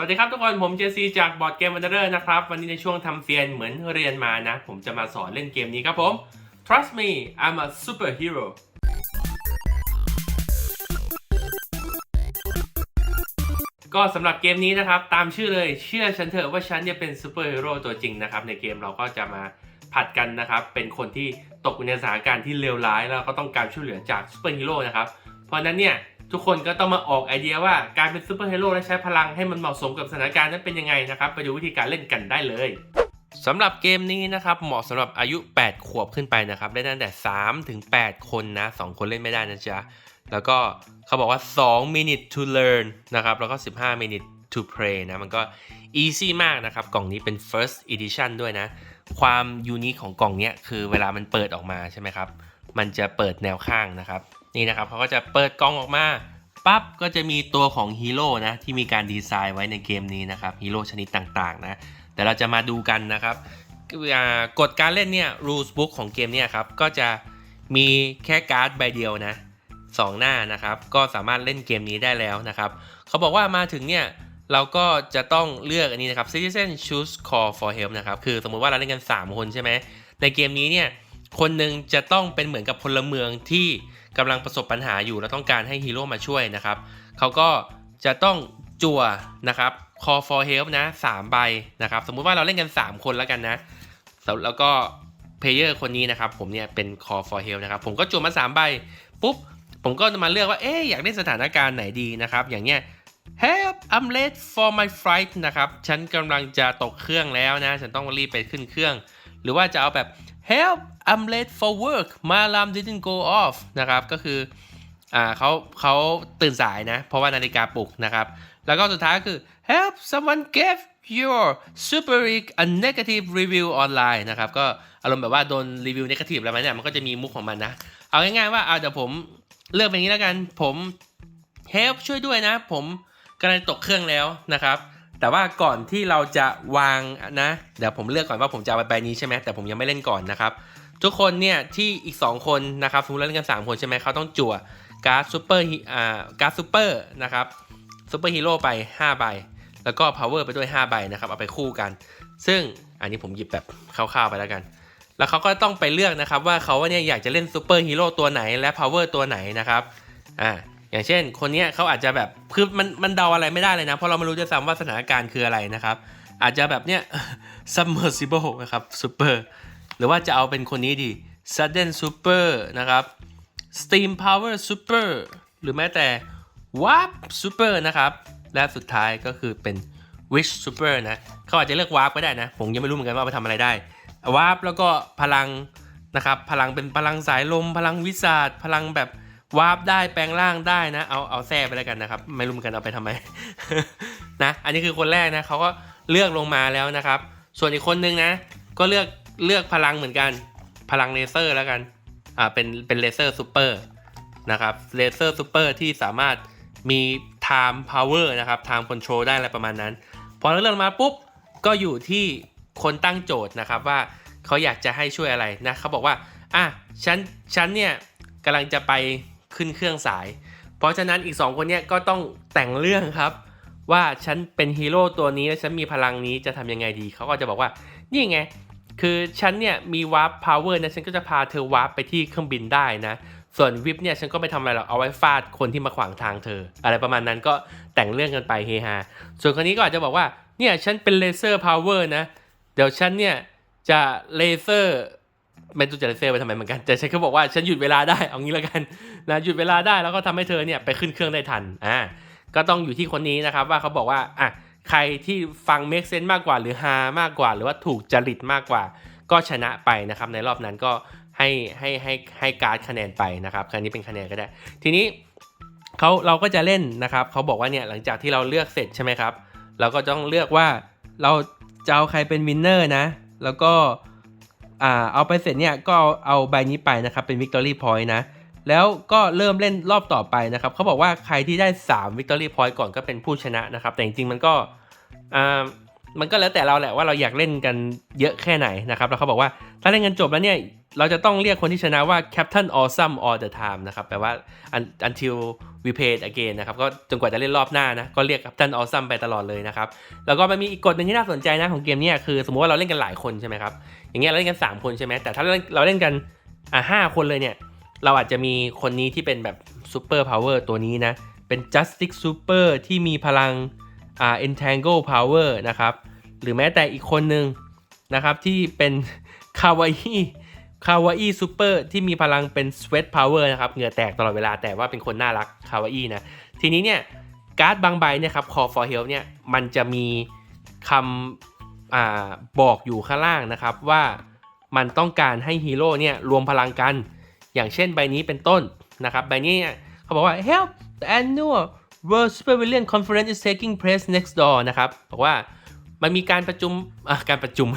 สวัสดีครับทุกคนผมเจซีจากบอร์ดเกมวันเดอร์นะครับ วันนี้ในช่วงทำเซียนเหมือนเรียนมานะ ผมจะมาสอนเล่นเกมนี้ครับผม Trust me I'm a superhero ก็สำหรับเกมนี้นะครับ ตามชื่อเลยเชื่อฉันเถอะว่าฉันเนี่ยเป็นซูเปอร์ฮีโร่ตัวจริงนะครับ ในเกมเราก็จะมาผัดกันนะครับ เป็นคนที่ตกอยู่ในสถานการณ์ที่เลวร้าย แล้วก็ต้องการช่วยเหลือจากซูเปอร์ฮีโร่นะครับเพราะฉะนั้นเนี่ย ทุกคนก็ต้องมาออกไอเดียว่าการเป็นซูเปอร์ฮีโร่และใช้พลังให้มันเหมาะสมกับสถานการณ์นั้นเป็นยังไงนะครับไปดูวิธีการเล่นกันได้เลยสำหรับเกมนี้นะครับเหมาะสำหรับอายุ 8 ขวบขึ้นไปนะครับได้ตั้งแต่3ถึง8คนนะ 2 คนเล่นไม่ได้นะจ๊ะ แล้วก็เขาบอกว่า 2 minute to learn นะครับแล้วก็ 15 minute to play นะ มันก็ easy มากนะครับ กล่องนี้เป็น first edition ด้วยนะ ความยูนิคของกล่องนี้คือเวลามันเปิดออกมาใช่ไหมครับ มันจะเปิดแนวข้างนะครับ นี่นะครับเขาก็จะเปิดกล่องออกมาปั๊บก็จะมีตัวของฮีโร่นะที่มีการดีไซน์ไว้ในเกมนี้นะครับฮีโร่ชนิดต่างๆนะแต่เราจะมาดูกันนะครับกฎการเล่นเนี่ย rules book ของเกมเนี่ยครับก็จะมีแค่การ์ดใบเดียวนะสองหน้านะครับ ก็สามารถเล่นเกมนี้ได้แล้วนะครับเขาบอกว่ามาถึงเนี่ยเราก็จะต้องเลือกอันนี้นะครับ citizen choose call for help นะครับ คือสมมุติว่าเราเล่นกัน 3 คนใช่ไหม ในเกมนี้เนี่ย คนหนึ่งจะต้องเป็นเหมือนกับพลเมืองที่กำลังประสบปัญหาอยู่แล้วต้องการให้ฮีโร่มาช่วยนะครับเขาก็จะต้องจั่วนะครับ call for help นะ3ใบนะครับ สมมุติว่าเราเล่นกัน 3 คนแล้วกันนะ แล้วก็เพลเยอร์คนนี้นะครับผมเนี่ยเป็น call for help นะครับ ผมก็จั่วมา3ใบปุ๊บ ผมก็จะมาเลือกว่าเอ๊ะอยากเล่นสถานการณ์ไหนดีนะครับ อย่างเงี้ย help I'm late for my flight นะครับ ฉันกำลังจะตกเครื่องแล้วนะ ฉันต้องรีบไปขึ้นเครื่อง หรือว่าจะเอาแบบ help I'm late for work my alarm didn't go off นะครับก็คืออ่าเขาเขาตื่นสายนะ เพราะว่านาฬิกาปลุกนะครับ แล้วก็สุดท้ายก็คือ help someone give your super rig a negative review online นะครับ ก็อารมณ์แบบว่าโดนรีวิว negative อะไรมาเนี่ยมันก็จะมีมุกของมันนะ เอาง่ายๆว่าเอาเดี๋ยวผมเลือกเป็นอย่างนี้แล้วกันผม help ช่วยด้วยนะ ผมกำลังตกเครื่องแล้วนะครับ แต่ว่าก่อนที่เราจะวางนะ เดี๋ยวผมเลือกก่อนว่าผมจะเอาใบนี้ใช่ไหมแต่ผมยังไม่เล่นก่อนนะครับ ทุกคนเนี่ยที่อีก 2 คนนะครับสมมติเราเล่นกัน3คนใช่ไหมเขาต้องจั่วการ์ดซูเปอร์อ่าการ์ดซูเปอร์นะครับซูเปอร์ฮีโร่ไป5ใบแล้วก็พาวเวอร์ไปด้วย5ใบนะครับเอาไปคู่กัน ซึ่งอันนี้ผมหยิบแบบคร่าวๆไปแล้วกัน แล้วเขาก็ต้องไปเลือกนะครับว่าเขาเนี่ยอยากจะเล่นซูเปอร์ฮีโร่ตัวไหนและพาวเวอร์ตัวไหนนะครับอ่า อย่างเช่น คนนี้เขาอาจจะแบบคือมันมันเดาอะไรไม่ได้เลยนะ เพราะเราไม่รู้จะซ้ำว่าสถานการณ์คืออะไรนะครับ อาจจะแบบเนี้ย submersible นะครับ super หรือว่าจะเอาเป็นคนนี้ดี sudden super นะครับ steam power super หรือแม้แต่ warp super นะครับ และสุดท้ายก็คือเป็น wish super นะเขาอาจจะเลือก warp ก็ได้นะ ผมยังไม่รู้เหมือนกันว่าเอาไปทำอะไรได้ warp แล้วก็พลังนะครับ พลังเป็นพลังสายลม พลังวิสาดพลังแบบ วาร์ปได้แปลงร่างได้นะ เอาเอาแท้ไปแล้วกันนะครับ ไม่รู้เหมือนกันเอาไปทำไมนะ อันนี้คือคนแรกนะเขาก็เลือกลงมาแล้วนะครับ ส่วนอีกคนนึงนะ ก็เลือกเลือกพลังเหมือนกัน พลังเลเซอร์แล้วกันอ่าเป็นเป็นเลเซอร์ซูเปอร์นะครับเลเซอร์ซูเปอร์ที่สามารถมี time power นะครับ time control ได้อะไรประมาณนั้น พอเราเลือกมาปุ๊บ ก็อยู่ที่คนตั้งโจทย์นะครับว่าเขาอยากจะให้ช่วยอะไรนะเขาบอกว่าอะฉันฉันเนี่ยกำลังจะไป ขึ้นเครื่องสาย เพราะฉะนั้นอีก 2 คนเนี่ยก็ต้องแต่งเรื่องครับ ว่าฉันเป็นฮีโร่ตัวนี้และฉันมีพลังนี้จะทำยังไงดี เขาก็จะบอกว่า นี่ไง คือฉันเนี่ยมีวาร์ปพาวเวอร์นะฉันก็จะพาเธอวาร์ปไปที่เครื่องบินได้นะ ส่วนวิปเนี่ยฉันก็ไม่ทำอะไรหรอกเอาไว้ฟาดคนที่มาขวางทางเธอ อะไรประมาณนั้นก็แต่งเรื่องกันไปเฮฮาส่วนคนนี้ก็อาจจะบอกว่าเนี่ยฉันเป็นเลเซอร์พาวเวอร์นะเดี๋ยวฉันเนี่ยจะเลเซอร์ ไม่รู้จเลเซอร์ไปทำไมเหมือนกันแต่ฉันก็บอกว่าฉันหยุดเวลาได้เอางี้แล้วกันนะหยุดเวลาได้แล้วก็ทำให้เธอเนี่ยไปขึ้นเครื่องได้ทันอ่าก็ต้องอยู่ที่คนนี้นะครับว่าเขาบอกว่าอะใครที่ฟังเมคเซนต์มากกว่าหรือฮามากกว่า หรือว่าถูกจริตมากกว่า ก็ชนะไปนะครับในรอบนั้นก็ให้ให้ให้ให้การ์ดคะแนนไปนะครับครั้นี้เป็นคะแนนก็ได้ ทีนี้เขาเราก็จะเล่นนะครับเขาบอกว่าเนี่ยหลังจากที่เราเลือกเสร็จใช่ไหมครับ เราก็ต้องเลือกว่าเราจะเอาใครเป็นวินเนอร์นะ แล้วก็ อ่าเอาไปเสร็จเนี่ยก็เอาใบนี้ไปนะครับเป็น Victory Point นะแล้วก็เริ่มเล่นรอบต่อไปนะครับเขาบอกว่าใครที่ได้ 3 Victory Point ก่อนก็เป็นผู้ชนะนะครับ แต่จริงๆมันก็อ่ามันก็แล้วแต่เราแหละว่าเราอยากเล่นกันเยอะแค่ไหนนะครับแล้วเขาบอกว่าถ้าเล่นกันจบแล้วเนี่ย เราจะต้องเรียกคนที่ชนะว่า Captain Awesome all the time นะครับ แปลว่า until we play again นะครับ ก็จนกว่าจะเล่นรอบหน้านะ ก็เรียก Captain Awesome ไปตลอดเลยนะครับ แล้วก็มันมีอีกกฎหนึ่งที่น่าสนใจนะของเกมนี้คือ สมมติว่าเราเล่นกันหลายคนใช่ไหมครับ อย่างเงี้ยเราเล่นกัน 3 คนใช่ไหม แต่ถ้าเราเล่นกันอะห้าคนเลยเนี่ย เราอาจจะมีคนนี้ที่เป็นแบบ Super Power ตัวนี้นะ เป็น Justice Super ที่มีพลังอ่า Entangle Power นะครับ หรือแม้แต่อีกคนหนึ่งนะครับที่เป็นคาวาอิ คาวาอิซูเปอร์ที่มีพลังเป็น Sweat Power นะครับเหงื่อแตกตลอดเวลาแต่ว่าเป็นคนน่ารักคาวาอินะทีนี้เนี่ยการ์ดบางใบเนี่ยครับ Call for Help เนี่ยมันจะมีคำอบอกอยู่ข้างล่างนะครับว่ามันต้องการให้ฮีโร่เนี่ยรวมพลังกัน อย่างเช่นใบนี้เป็นต้นนะครับใบนี้เนี่ยเขาบอกว่า help the annual World Super Villain Conference is taking place next door นะครับบอกว่า มันมีการประชุมการประชุม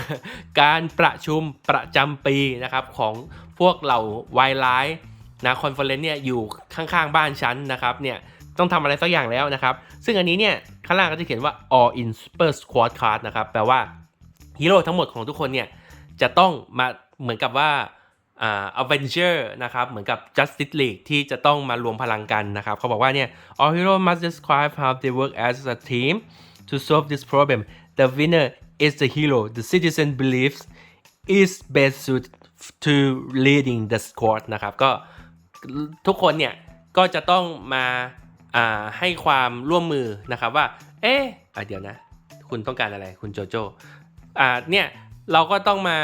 การประชุมประจำปีนะครับของพวกเหล่าวายไลท์นะคอนเฟอเรนซ์เนี่ยอยู่ข้างๆบ้านฉันนะครับเนี่ยต้องทำอะไรสักอย่างแล้วนะครับ ซึ่งอันนี้เนี่ยข้างล่างก็จะเขียนว่า all in super squad card นะครับแปลว่าฮีโร่ทั้งหมดของทุกคนเนี่ยจะต้องมาเหมือนกับว่าอ่า Avenger นะครับเหมือนกับ Justice League ที่จะต้องมารวมพลังกันนะครับเขาบอกว่าเนี่ย all heroes must describe how they work as a team to solve this problem the winner is the hero the citizen believes is best suited to leading the squad นะครับก็ทุกคนเนี่ยก็จะต้องมาาให้ความร่วมมือนะครับว่า เอ๊ะเดี๋ยวนะ คุณต้องการอะไรคุณโจโจอ่าเนี่ยเราก็ต้องมา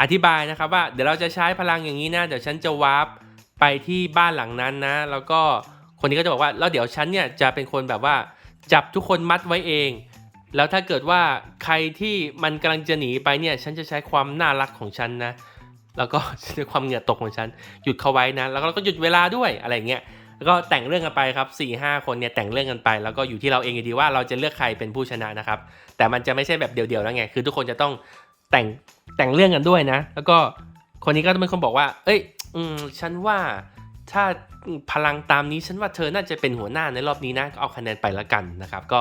อธิบายนะครับว่าเดี๋ยวเราจะใช้พลังอย่างนี้นะ เดี๋ยวฉันจะวาร์ปไปที่บ้านหลังนั้นนะ แล้วก็คนนี้ก็จะบอกว่าแล้วเดี๋ยวฉันเนี่ยจะเป็นคนแบบว่าจับทุกคนมัดไว้เอง แล้วถ้าเกิดว่าใครที่มันกำลังจะหนีไปเนี่ยฉันจะใช้ความน่ารักของฉันนะ แล้วก็ใช้ความเหงื่อตกของฉันหยุดเขาไว้นะ แล้วก็หยุดเวลาด้วยอะไรอย่างเงี้ยแล้วก็แต่งเรื่องกันไปครับ4ี่ห้าคนเนี่ยแต่งเรื่องกันไป แล้วก็อยู่ที่เราเองอยู่ดีว่าเราจะเลือกใครเป็นผู้ชนะนะครับ แต่มันจะไม่ใช่แบบเดี่ยวๆแล้วไง คือทุกคนจะต้องแต่งแต่งเรื่องกันด้วยนะ แล้วก็คนนี้ก็เป็นคนบอกว่า เอ้ย อืม ฉันว่าถ้าพลังตามนี้ฉันว่าเธอน่าจะเป็นหัวหน้าในรอบนี้นะก็เอาคะแนนไปละกันนะครับ ก็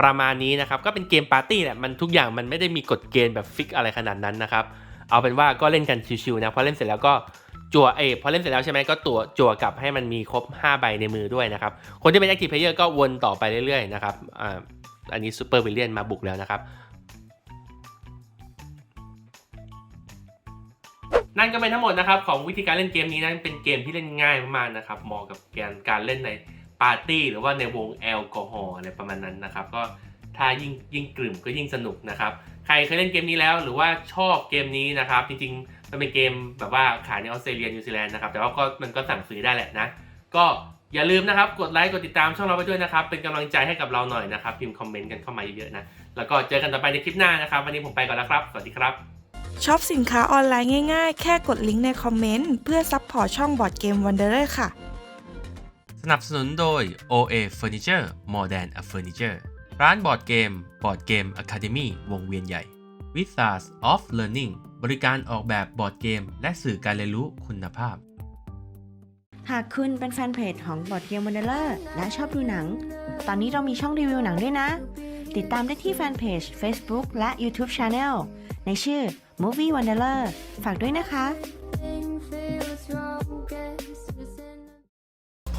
ประมาณนี้นะครับ ก็เป็นเกมปาร์ตี้แหละมันทุกอย่างมันไม่ได้มีกฎเกณฑ์แบบฟิกอะไรขนาดนั้นนะครับ เอาเป็นว่าก็เล่นกันชิวๆนะพอเล่นเสร็จแล้วก็จั่วเอยพอเล่นเสร็จแล้วใช่ไหมก็ตัวจั่วกลับให้มันมีครบ 5 ใบในมือด้วยนะครับ คนที่เป็น Active Player ก็วนต่อไปเรื่อยๆนะครับอ่าอันนี้ซูเปอร์วิลเลียนมาบุกแล้วนะครับนั่นก็เป็นทั้งหมดนะครับของวิธีการเล่นเกมนี้นะเป็นเกมที่เล่นง่ายมากๆนะครับเหมาะกับการการเล่นใน ปาร์ตี้หรือว่าในวงแอลกอฮอล์อะไรประมาณนั้นนะครับ ก็ถ้ายิ่งยิ่งกลุ่มก็ยิ่งสนุกนะครับ ใครเคยเล่นเกมนี้แล้วหรือว่าชอบเกมนี้นะครับ จริงๆ มันเป็นเกมแบบว่าขายในออสเตรเลียนิวซีแลนด์นะครับ แต่ว่าก็มันก็สั่งซื้อได้แหละนะ ก็อย่าลืมนะครับ กดไลค์กดติดตามช่องเราไปด้วยนะครับ เป็นกำลังใจให้กับเราหน่อยนะครับ พิมพ์คอมเมนต์กันเข้ามาเยอะๆนะ แล้วก็เจอกันต่อไปในคลิปหน้านะครับ วันนี้ผมไปก่อนแล้วครับ สวัสดีครับช็อปสินค้าออนไลน์ง่ายๆ แค่กดลิงก์ในคอมเมนต์เพื่อซัพพอร์ตช่องบอร์ดเกมวันเดอร์ค่ะ สนับสนุนโดย OA Furniture More Than a Furniture ร้านบอร์ดเกมบอร์ดเกม Academy วงเวียนใหญ่ w i z a r s of Learning บริการออกแบบบอร์ดเกม และสื่อการเรียนรู้คุณภาพ หากคุณเป็นแฟนเพจของบอร์ดเกมวันเดอร์และชอบดูหนัง ตอนนี้เรามีช่องรีวิวหนังด้วยนะ ติดตามได้ที่แฟนเพจ Facebook และ YouTube Channel ในชื่อ Movie Wanderer ฝากด้วยนะคะ